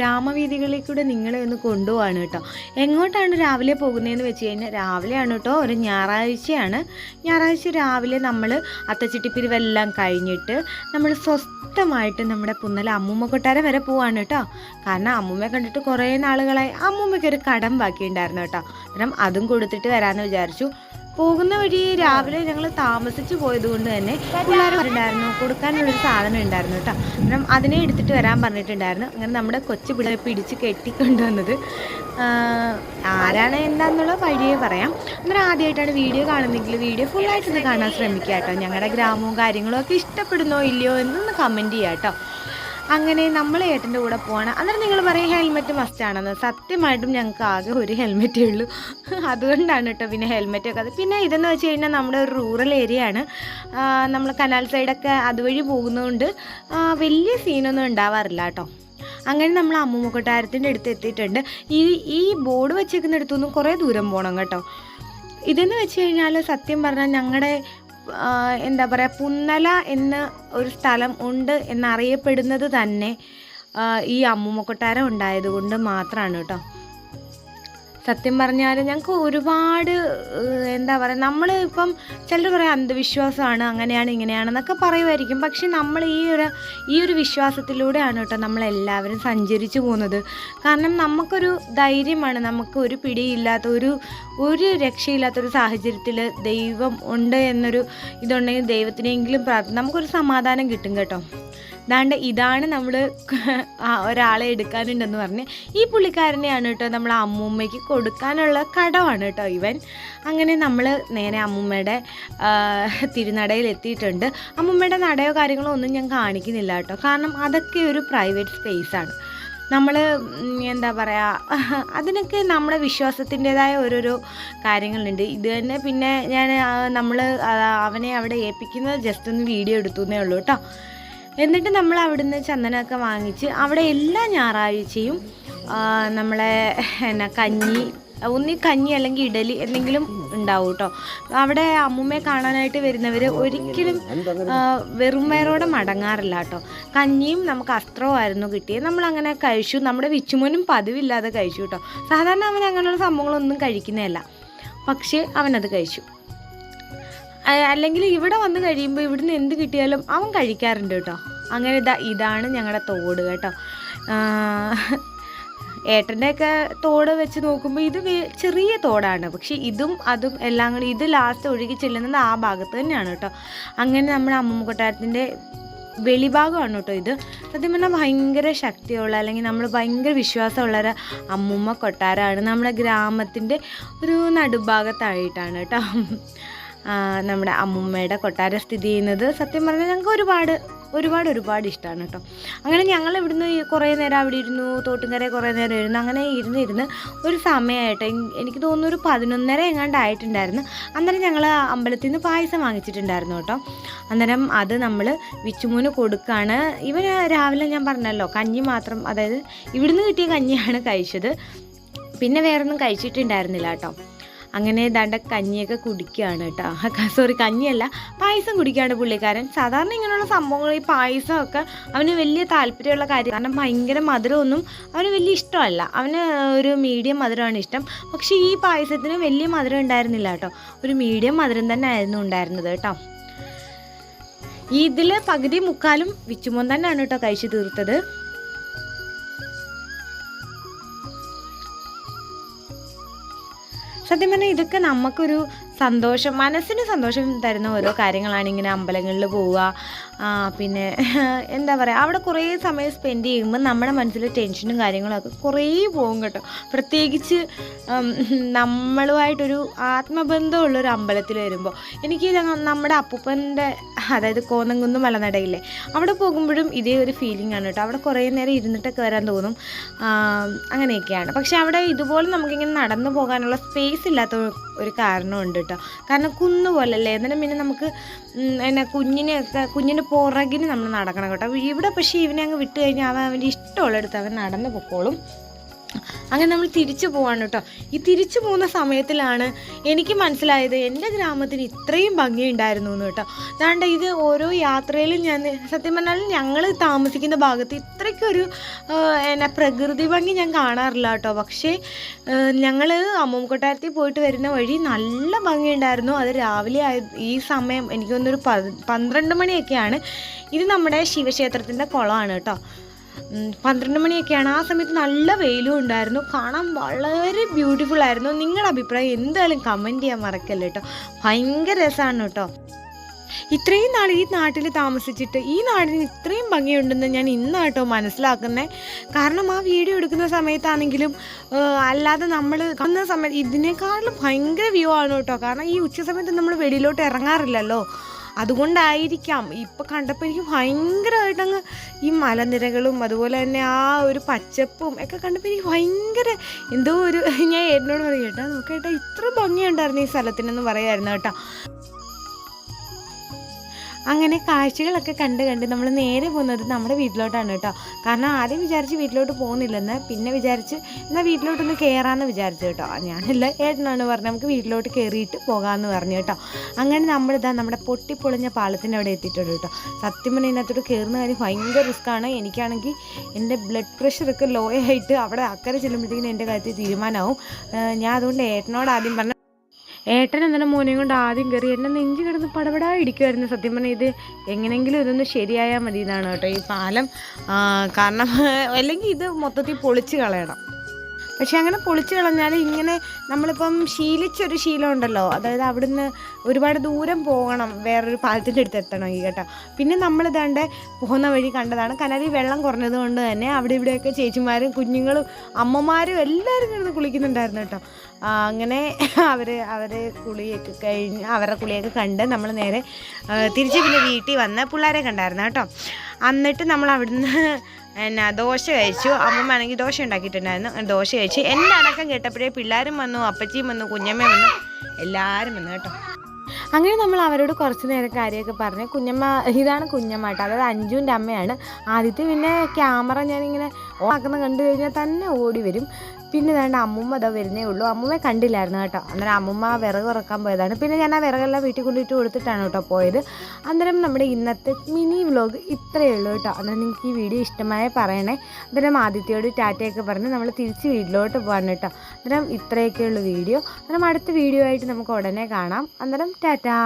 ഗ്രാമവീഥികളിൽ കൂടെ നിങ്ങളെ ഒന്ന് കൊണ്ടുപോവാണ് കേട്ടോ. എങ്ങോട്ടാണ് രാവിലെ പോകുന്നതെന്ന് വെച്ച് കഴിഞ്ഞാൽ രാവിലെയാണ് കേട്ടോ ഒരു ഞായറാഴ്ചയാണ്. ഞായറാഴ്ച രാവിലെ നമ്മൾ അത്തച്ചിട്ടിപ്പിരിവെല്ലാം കഴിഞ്ഞിട്ട് നമ്മൾ സ്വസ്ഥമായിട്ട് നമ്മുടെ പുന്നല അമ്മൂമ്മ കൊട്ടാരം വരെ പോവാണ് കേട്ടോ. കാരണം അമ്മൂമ്മയെ കണ്ടിട്ട് കുറേ നാളുകളായി അമ്മൂമ്മയ്ക്ക് ഒരു കടം ബാക്കിയുണ്ടായിരുന്നു കേട്ടോ. അന്നേരം അതും കൊടുത്തിട്ട് വരാമെന്ന് വിചാരിച്ചു. പോകുന്ന വഴി രാവിലെ ഞങ്ങൾ താമസിച്ചു പോയത് കൊണ്ട് തന്നെ പിള്ളേർ ഉണ്ടായിരുന്നു കൊടുക്കാനുള്ളൊരു സാധനം ഉണ്ടായിരുന്നു കേട്ടോ. അന്നേരം അതിനെ എടുത്തിട്ട് വരാൻ പറഞ്ഞിട്ടുണ്ടായിരുന്നു. അങ്ങനെ നമ്മുടെ കൊച്ചു പിള്ളേരെ പിടിച്ച് കെട്ടിക്കൊണ്ടുവന്നത്. ആരാണ് എന്താന്നുള്ള വഴിയെ പറയാം. അന്നേരം ആദ്യമായിട്ടാണ് വീഡിയോ കാണുന്നെങ്കിൽ വീഡിയോ ഫുള്ളായിട്ടൊന്ന് കാണാൻ ശ്രമിക്കുക കേട്ടോ. ഞങ്ങളുടെ ഗ്രാമവും കാര്യങ്ങളും ഒക്കെ ഇഷ്ടപ്പെടുന്നോ ഇല്ലയോ എന്നൊന്ന് കമന്റ് ചെയ്യാം കേട്ടോ. അങ്ങനെ നമ്മൾ ഏട്ടന്റെ കൂടെ പോകണം അന്നേരം നിങ്ങൾ പറയും ഹെൽമെറ്റ് മസ്റ്റ് ആണെന്ന്. സത്യമായിട്ടും ഞങ്ങൾക്ക് ആകെ ഒരു ഹെൽമെറ്റേ ഉള്ളൂ. അതുകൊണ്ടാണ് കേട്ടോ പിന്നെ ഹെൽമെറ്റ് ഒക്കെ അത്. പിന്നെ ഇതെന്ന് വെച്ച് കഴിഞ്ഞാൽ നമ്മുടെ ഒരു റൂറൽ ഏരിയ ആണ്. നമ്മൾ കനാൽ സൈഡൊക്കെ അതുവഴി പോകുന്നതുകൊണ്ട് വലിയ സീനൊന്നും ഉണ്ടാവാറില്ല കേട്ടോ. അങ്ങനെ നമ്മൾ അമ്മൂമ്മ കൊട്ടാരത്തിന്റെ അടുത്ത് എത്തിയിട്ടുണ്ട്. ഈ ഈ ബോർഡ് വെച്ചേക്കുന്നിടത്തുനിന്ന് കുറേ ദൂരം പോകണം കേട്ടോ. ഇതെന്ന് വെച്ച് കഴിഞ്ഞാൽ സത്യം പറഞ്ഞാൽ ഞങ്ങളുടെ എന്താ പറയുക പുന്നല എന്ന ഒരു സ്ഥലം ഉണ്ട് എന്നറിയപ്പെടുന്നത് തന്നെ ഈ അമ്മൂമ്മ കൊട്ടാരം ഉണ്ടായതുകൊണ്ട് മാത്രമാണ് കേട്ടോ. സത്യം പറഞ്ഞാൽ ഞങ്ങൾക്ക് ഒരുപാട് എന്താ പറയുക നമ്മൾ ഇപ്പം ചിലർ പറയാം അന്ധവിശ്വാസമാണ് അങ്ങനെയാണ് ഇങ്ങനെയാണെന്നൊക്കെ പറയുമായിരിക്കും പക്ഷെ നമ്മൾ ഈ ഒരു ഈ ഒരു വിശ്വാസത്തിലൂടെയാണ് കേട്ടോ നമ്മളെല്ലാവരും സഞ്ചരിച്ചു പോകുന്നത്. കാരണം നമുക്കൊരു ധൈര്യമാണ് നമുക്ക് ഒരു പിടിയില്ലാത്ത ഒരു ഒരു രക്ഷയില്ലാത്തൊരു സാഹചര്യത്തിൽ ദൈവം ഉണ്ട് എന്നൊരു ഇതുണ്ടെങ്കിൽ ദൈവത്തിനെങ്കിലും പ്രാർത്ഥന നമുക്കൊരു സമാധാനം കിട്ടും കേട്ടോ. ദാണ്ട് ഇതാണ് നമ്മൾ ഒരാളെ എടുക്കാനുണ്ടെന്ന് പറഞ്ഞ് ഈ പുള്ളിക്കാരനെയാണ് കേട്ടോ നമ്മൾ അമ്മൂമ്മയ്ക്ക് കൊടുക്കാനുള്ള കടമാണ് കേട്ടോ ഇവൻ. അങ്ങനെ നമ്മൾ നേരെ അമ്മൂമ്മയുടെ തിരുനടയിൽ എത്തിയിട്ടുണ്ട്. അമ്മൂമ്മയുടെ നടയോ കാര്യങ്ങളോ ഒന്നും ഞാൻ കാണിക്കുന്നില്ല കേട്ടോ. കാരണം അതൊക്കെ ഒരു പ്രൈവറ്റ് സ്പേസാണ് നമ്മൾ എന്താ പറയുക അതിനൊക്കെ നമ്മുടെ വിശ്വാസത്തിന്റെതായ ഓരോരോ കാര്യങ്ങളുണ്ട്. ഇത് തന്നെ പിന്നെ ഞാൻ നമ്മൾ അവനെ അവിടെ ഏൽപ്പിക്കുന്നത് ജസ്റ്റ് ഒന്ന് വീഡിയോ എടുത്തു എന്നേ ഉള്ളൂ കേട്ടോ. എന്നിട്ട് നമ്മൾ അവിടുന്ന് ചന്ദനമൊക്കെ വാങ്ങിച്ച് അവിടെ എല്ലാ ഞായറാഴ്ചയും നമ്മളെ എന്നാ കഞ്ഞി ഒന്നി കഞ്ഞി അല്ലെങ്കിൽ ഇഡലി എന്തെങ്കിലും ഉണ്ടാവും കേട്ടോ അവിടെ അമ്മുമ്മയെ കാണാനായിട്ട് വരുന്നവർ ഒരിക്കലും വെറും വയറോടെ മടങ്ങാറില്ല കേട്ടോ കഞ്ഞിയും നമുക്ക് അസ്ത്രമായിരുന്നു കിട്ടിയത്. നമ്മളങ്ങനെ കഴിച്ചു. നമ്മുടെ വിച്ചുമോനും പതിവില്ലാതെ കഴിച്ചു കേട്ടോ സാധാരണ അവൻ അങ്ങനെയുള്ള സംഭവങ്ങളൊന്നും കഴിക്കുന്നതല്ല. പക്ഷേ അവനത് കഴിച്ചു. അല്ലെങ്കിൽ ഇവിടെ വന്ന് കഴിയുമ്പോൾ ഇവിടുന്ന് എന്ത് കിട്ടിയാലും അവൻ കഴിക്കാറുണ്ട് കേട്ടോ അങ്ങനെ ഇതാ ഇതാണ് ഞങ്ങളുടെ തോട് കേട്ടോ. ഏട്ടന്റെയൊക്കെ തോട് വെച്ച് നോക്കുമ്പോൾ ഇത് ചെറിയ തോടാണ്. പക്ഷെ ഇതും അതും എല്ലാം കൂടി ഇത് ലാസ്റ്റ് ഒഴുകി ചെല്ലുന്നത് ആ ഭാഗത്ത് തന്നെയാണ് കേട്ടോ. അങ്ങനെ നമ്മുടെ അമ്മമ്മ കൊട്ടാരത്തിന്റെ വെളിഭാഗമാണ് കേട്ടോ ഇത്. സത്യം പറഞ്ഞാൽ ഭയങ്കര ശക്തിയുള്ള അല്ലെങ്കിൽ നമ്മൾ ഭയങ്കര വിശ്വാസമുള്ള ഒരു അമ്മൂമ്മ കൊട്ടാരമാണ് നമ്മുടെ ഗ്രാമത്തിന്റെ ഒരു നടുഭാഗത്തായിട്ടാണ് കേട്ടോ. നമ്മുടെ അമ്മൂമ്മയുടെ കൊട്ടാരം സ്ഥിതി ചെയ്യുന്നത്. സത്യം പറഞ്ഞാൽ ഞങ്ങൾക്ക് ഒരുപാട് ഒരുപാട് ഒരുപാട് ഇഷ്ടമാണ് കേട്ടോ. അങ്ങനെ ഞങ്ങൾ ഇവിടുന്ന് കുറേ നേരം അവിടെ ഇരുന്നു തോട്ടുംകര കുറേ നേരം ഇരുന്നു അങ്ങനെ ഇരുന്ന് ഇരുന്ന് ഒരു സമയമായിട്ട് എനിക്ക് തോന്നുന്നു ഒരു പതിനൊന്നര എങ്ങാണ്ട് ആയിട്ടുണ്ടായിരുന്നു. അന്നേരം ഞങ്ങൾ അമ്പലത്തിൽ നിന്ന് പായസം വാങ്ങിച്ചിട്ടുണ്ടായിരുന്നു കേട്ടോ. അന്നേരം അത് നമ്മൾ വിച്ചുമൂന് കൊടുക്കുകയാണ് ഇവൻ രാവിലെ ഞാൻ പറഞ്ഞല്ലോ കഞ്ഞി മാത്രം അതായത് ഇവിടുന്ന് കിട്ടിയ കഞ്ഞിയാണ് കഴിച്ചത്. പിന്നെ വേറൊന്നും കഴിച്ചിട്ടുണ്ടായിരുന്നില്ല കേട്ടോ. അങ്ങനെ ദാണ്ട കഞ്ഞിയൊക്കെ കുടിക്കുകയാണ് കേട്ടോ. സോറി കഞ്ഞിയല്ല പായസം കുടിക്കുകയാണ് പുള്ളിക്കാരൻ. സാധാരണ ഇങ്ങനെയുള്ള സംഭവങ്ങൾ ഈ പായസമൊക്കെ അവന് വലിയ താല്പര്യമുള്ള കാര്യം. കാരണം ഭയങ്കര മധുരമൊന്നും അവന് വലിയ ഇഷ്ടമല്ല. അവന് ഒരു മീഡിയം മധുരമാണ് ഇഷ്ടം. പക്ഷേ ഈ പായസത്തിന് വലിയ മധുരം ഉണ്ടായിരുന്നില്ല കേട്ടോ. ഒരു മീഡിയം മധുരം തന്നെ ആയിരുന്നു ഉണ്ടായിരുന്നത് കേട്ടോ. ഇതിൽ പകുതി മുക്കാലും വിച്ചുമോൻ തന്നെയാണ് കേട്ടോ കഴിച്ചു തീർത്തത്. സത്യം പറഞ്ഞാൽ ഇതൊക്കെ നമുക്കൊരു സന്തോഷം മനസ്സിന് സന്തോഷം തരുന്ന ഓരോ കാര്യങ്ങളാണ് ഇങ്ങനെ അമ്പലങ്ങളിൽ പോവുക. പിന്നെ എന്താ പറയുക അവിടെ കുറേ സമയം സ്പെൻഡ് ചെയ്യുമ്പോൾ നമ്മുടെ മനസ്സിലെ ടെൻഷനും കാര്യങ്ങളൊക്കെ കുറേ പോകും കേട്ടോ. പ്രത്യേകിച്ച് നമ്മളുമായിട്ടൊരു ആത്മബന്ധമുള്ളൊരു അമ്പലത്തിൽ വരുമ്പോൾ എനിക്ക് നമ്മുടെ അപ്പൂപ്പന്റെ അതായത് കോന്നംകുന്ന് മലനടയില്ലേ അവിടെ പോകുമ്പോഴും ഇതേ ഒരു ഫീലിംഗ് ആണ് കേട്ടോ. അവിടെ കുറേ നേരം ഇരുന്നിട്ടൊക്കെ വരാൻ തോന്നും. അങ്ങനെയൊക്കെയാണ്. പക്ഷെ അവിടെ ഇതുപോലെ നമുക്കിങ്ങനെ നടന്നു പോകാനുള്ള സ്പേസ് ഇല്ലാത്ത ഒരു- കാരണമുണ്ട് കാരണം കുന്ന് പോലല്ലേ? എന്നിട്ട് പിന്നെ നമുക്ക് എന്നാ കുഞ്ഞിനെയൊക്കെ കുഞ്ഞിന്റെ പുറകിന് നമ്മൾ നടക്കണം കേട്ടോ. ഇവിടെ പക്ഷേ ഇവനെ അങ്ങ് വിട്ട് കഴിഞ്ഞാൽ അവൻ അവന്റെ ഇഷ്ടമുള്ളിടത്ത് അവൻ നടന്നു പൊക്കോളും. അങ്ങനെ നമ്മൾ തിരിച്ചു പോവാണ് കേട്ടോ. ഈ തിരിച്ചു പോകുന്ന സമയത്തിലാണ് എനിക്ക് മനസ്സിലായത് എന്റെ ഗ്രാമത്തിന് ഇത്രയും ഭംഗിയുണ്ടായിരുന്നു എന്ന് കേട്ടോ. അതാണ്ട് ഇത് ഓരോ യാത്രയിലും ഞാൻ സത്യം പറഞ്ഞാൽ ഞങ്ങൾ താമസിക്കുന്ന ഭാഗത്ത് ഇത്രയ്ക്കൊരു എന്നെ പ്രകൃതി ഭംഗി ഞാൻ കാണാറില്ല കേട്ടോ. പക്ഷേ ഞങ്ങൾ അമ്മൂമ്മ കൊട്ടാരത്തിൽ പോയിട്ട് വരുന്ന വഴി നല്ല ഭംഗിയുണ്ടായിരുന്നു. അത് രാവിലെ ആയ ഈ സമയം എനിക്ക് തോന്നുന്നൊരു പന്ത്രണ്ട് മണിയൊക്കെയാണ്. ഇത് നമ്മുടെ ശിവക്ഷേത്രത്തിന്റെ കുളമാണ് കേട്ടോ. പന്ത്രണ്ട് മണിയൊക്കെയാണ് ആ സമയത്ത് നല്ല വെയിലും ഉണ്ടായിരുന്നു. കാണാൻ വളരെ ബ്യൂട്ടിഫുൾ ആയിരുന്നു. നിങ്ങളുടെ അഭിപ്രായം എന്തായാലും കമന്റ് ചെയ്യാൻ മറക്കല്ല കേട്ടോ ഭയങ്കര രസമാണ് കേട്ടോ ഇത്രയും നാൾ ഈ നാട്ടിൽ താമസിച്ചിട്ട് ഈ നാടിന് ഇത്രയും ഭംഗിയുണ്ടെന്ന് ഞാൻ ഇന്നാട്ടോ മനസ്സിലാക്കുന്നത് കാരണം ആ വീഡിയോ എടുക്കുന്ന സമയത്താണെങ്കിലും അല്ലാതെ നമ്മൾ വന്ന സമയത്ത് ഇതിനേക്കാളും ഭയങ്കര വ്യൂ ആണ് കേട്ടോ കാരണം ഈ ഉച്ച സമയത്ത് നമ്മൾ വെളിയിലോട്ട് ഇറങ്ങാറില്ലല്ലോ. അതുകൊണ്ടായിരിക്കാം. ഇപ്പം കണ്ടപ്പോൾ എനിക്ക് ഭയങ്കരമായിട്ടങ്ങ് ഈ മലനിരകളും അതുപോലെ തന്നെ ആ ഒരു പച്ചപ്പും ഒക്കെ കണ്ടപ്പോൾ എനിക്ക് ഭയങ്കര എന്തോ ഒരു ഞാൻ എന്നോട് പറയും കേട്ടോ നോക്കേട്ടാ ഇത്ര ഭംഗിയുണ്ടായിരുന്നു ഈ സ്ഥലത്തിനെന്ന് പറയായിരുന്നു കേട്ടോ. അങ്ങനെ കാഴ്ചകളൊക്കെ കണ്ട് കണ്ട് നമ്മൾ നേരെ പോകുന്നത് നമ്മുടെ വീട്ടിലോട്ടാണ് കേട്ടോ. കാരണം ആദ്യം വിചാരിച്ച് വീട്ടിലോട്ട് പോകുന്നില്ലെന്ന് പിന്നെ വിചാരിച്ച് എന്നാൽ വീട്ടിലോട്ടൊന്ന് കയറാമെന്ന് വിചാരിച്ചു കേട്ടോ. ഞാനല്ല ഏട്ടനാണ് പറഞ്ഞത് നമുക്ക് വീട്ടിലോട്ട് കയറിയിട്ട് പോകാമെന്ന് പറഞ്ഞു കേട്ടോ. അങ്ങനെ നമ്മളിതാ നമ്മുടെ പൊട്ടിപ്പൊളിഞ്ഞ പാലത്തിന്റെ അവിടെ എത്തിയിട്ടുണ്ട് കേട്ടോ. സത്യം പറഞ്ഞാൽ ഇതിനകത്തോട്ട് കയറുന്ന കാര്യം ഭയങ്കര റിസ്ക്കാണ്. എനിക്കാണെങ്കിൽ എന്റെ ബ്ലഡ് പ്രഷറൊക്കെ ലോ ആയിട്ട് അവിടെ അക്കരെ ചെല്ലുമ്പോഴത്തേക്കും എന്റെ കാര്യത്തിൽ തീരുമാനമാവും. ഞാൻ അതുകൊണ്ട് ഏട്ടനോട് ആദ്യം പറഞ്ഞ ഏട്ടൻ എന്താണ് മോനെയും കൊണ്ട് ആദ്യം കയറി എന്നെ നെഞ്ച് കിടന്ന് പടപടാ ഇടിക്കുമായിരുന്നു സത്യം പറഞ്ഞാൽ ഇത് എങ്ങനെയെങ്കിലും ഇതൊന്ന് ശരിയായാൽ മതി എന്നാണ് കേട്ടോ ഈ പാലം. കാരണം അല്ലെങ്കിൽ ഇത് മൊത്തത്തിൽ പൊളിച്ച് കളയണം. പക്ഷെ അങ്ങനെ പൊളിച്ചു കളഞ്ഞാൽ ഇങ്ങനെ നമ്മളിപ്പം ശീലിച്ചൊരു ശീലം ഉണ്ടല്ലോ അതായത് അവിടുന്ന് ഒരുപാട് ദൂരം പോകണം വേറൊരു പാലത്തിന്റെ അടുത്ത് എത്തണമെങ്കിൽ കേട്ടോ. പിന്നെ നമ്മളിതാണ്ട് പോകുന്ന വഴി കണ്ടതാണ് കനാലി വെള്ളം കുറഞ്ഞത് കൊണ്ട് തന്നെ അവിടെ ഇവിടെയൊക്കെ ചേച്ചിമാരും കുഞ്ഞുങ്ങളും അമ്മമാരും എല്ലാവരും കിടന്ന് കുളിക്കുന്നുണ്ടായിരുന്നു കേട്ടോ. അങ്ങനെ അവർ അവർ കുളിയൊക്കെ കഴിഞ്ഞ് അവരുടെ കുളിയൊക്കെ കണ്ട് നമ്മൾ നേരെ തിരിച്ച് പിന്നെ വീട്ടിൽ വന്ന് പിള്ളേരെ കണ്ടായിരുന്നു കേട്ടോ. എന്നിട്ട് നമ്മൾ അവിടുന്ന് എന്നാ ദോശ കഴിച്ചു. അമ്മമാണെങ്കിൽ ദോശ ഉണ്ടാക്കിയിട്ടുണ്ടായിരുന്നു. ദോശ കഴിച്ചു. എന്റെ അടക്കം കേട്ടപ്പോഴേ പിള്ളേരും വന്നു അപ്പച്ചിയും വന്നു കുഞ്ഞമ്മയും വന്നു. എല്ലാവരും വന്നു കേട്ടോ. അങ്ങനെ നമ്മൾ അവരോട് കുറച്ച് നേരം കാര്യമൊക്കെ പറഞ്ഞ് കുഞ്ഞമ്മ ഇതാണ് കുഞ്ഞമ്മ കേട്ടോ. അതായത് അഞ്ജുവിന്റെ അമ്മയാണ്. ആദ്യത്തെ പിന്നെ ക്യാമറ ഞാനിങ്ങനെ ഓണാക്കുന്ന കണ്ടു കഴിഞ്ഞാൽ തന്നെ ഓടി വരും. പിന്നെ ഇതാണ്ട് അമ്മുമ്മ അതാ വരുന്നേ ഉള്ളൂ. അമ്മുമ്മയെ കണ്ടില്ലായിരുന്നു കേട്ടോ. അന്നേരം അമ്മുമ്മ വിറക് ഉറക്കാൻ പോയതാണ്. പിന്നെ ഞാൻ ആ വിറകെല്ലാം വീട്ടിൽ കൊണ്ടിട്ട് കൊടുത്തിട്ടാണ് കേട്ടോ പോയത്. അന്നേരം നമ്മുടെ ഇന്നത്തെ മിനി വ്ലോഗ് ഇത്രയേ ഉള്ളൂ കേട്ടോ. അന്നേരം നിങ്ങൾക്ക് ഈ വീഡിയോ ഇഷ്ടമായ പറയണേ. അന്നേരം ആദിത്യയോട് ടാറ്റയൊക്കെ പറഞ്ഞ് നമ്മൾ തിരിച്ച് വീട്ടിലോട്ട് പോകാൻ കേട്ടോ. അന്നേരം ഇത്രയൊക്കെയുള്ള വീഡിയോ. അന്നേരം അടുത്ത വീഡിയോ ആയിട്ട് നമുക്ക് ഉടനെ കാണാം. അന്നേരം ടാറ്റാ.